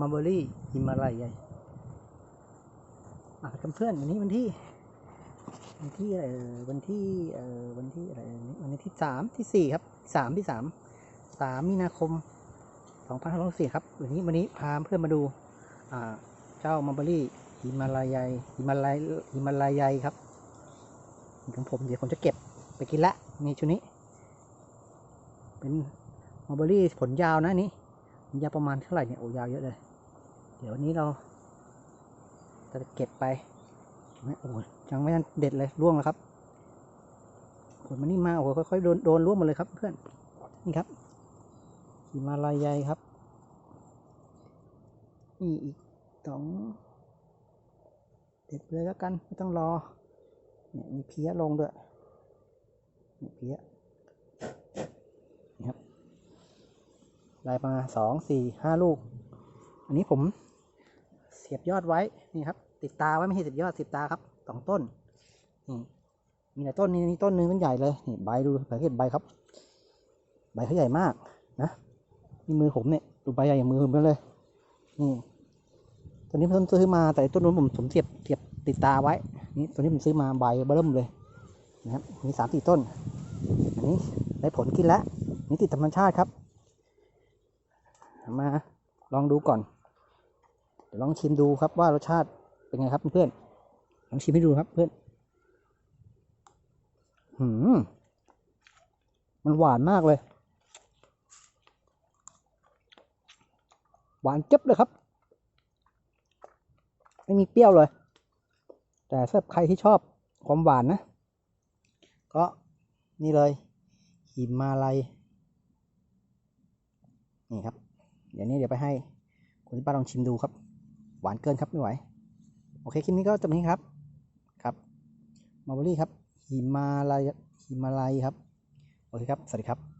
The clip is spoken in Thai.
มาเบอรี่ฮิมาลัยใหญ่อะเพื่อนวันนี้วันที่ วันที่อะไรวันที่เอ่อวันที่อะไรเอ่ยวันที่สามที่สี่ครับสามที่สามสามมีนาคมสองพันห้าร้อยสี่ครับวันนี้วันนี้พาเพื่อนมาดูอ่าเจ้ามาเบอรี่ฮิมาลายฮิมาลายฮิมาลายยครับของผมเดี๋ยวผมจะเก็บไปกินละนี่ชุดนี้ เป็นมาเบอรี่ผลยาวนะนนี้ผล ยาวประมาณเท่าไหร่เนี่ยโอ้ยาวเยอะเลย เดี๋ยววันนี้เราจะเก็บไปไม่โอ้ยยังไม่ทันเด็ดเลยร่วงแล้วครับผลมันนี่มาโอ้ค่อยๆโดนโดนร่วงหมาเลยครับ เพื่อนนี่ครับหิมาลายใหญ่ครับนี่อีกสองเด็ดเลยแล้วกันไม่ต้องรอเนี่ยมีเพี้ยลงด้วยนี่เพี้ยนี่ครับ ได้มาสองสี่ห้าลูก อันนี้ผมเสียบยอดไว้นี่ครับ ติดตาไว้ไม่ใช่เสียบยอดสียบตาครับสองต้นนี่มีหลายต้นนี่นี่ต้นหนึงต้นใหญ่เลยนี่ใบดูสังเกตใบครับ ใบเขาใหญ่มากนะนี่มือผมเนี่ยดูใบใหญ่อย่างมือผมเลยนี่ตัวนี้ผมซื้อมาแต่ต้นนู้นผมผมเสียบเสียบติดตาไว้ นี่ตัวนี้ผมซื้อมาใบเบิ่มเลยนะครับมีสามสี่ต้น อันนี้ได้ผลกินแล้วนี่ติดธรรมชาติครับ มาลองดูก่อน เดี๋ยวลองชิมดูครับว่ารสชาติเป็นไงครับเพื่อนลองชิมให้ดูครับเพื่อนหืมมันหวานมากเลย หวานเจ็บเลยครับ ไม่มีเปรี้ยวเลย แต่สำหรับใครที่ชอบความหวานนะ ก็นี่เลยหิมาลัยนี่ครับ เดี๋ยวนี้เดี๋ยวไปให้คุณที่บ้าลองชิมดูครับ หวานเกินครับไม่ไหว โอเคคลิปนี้ก็จบนี้ครับ ครับมาร์บอรี่ครับหิมาลายหิมาลายครับ โอเคครับ สวัสดีครับ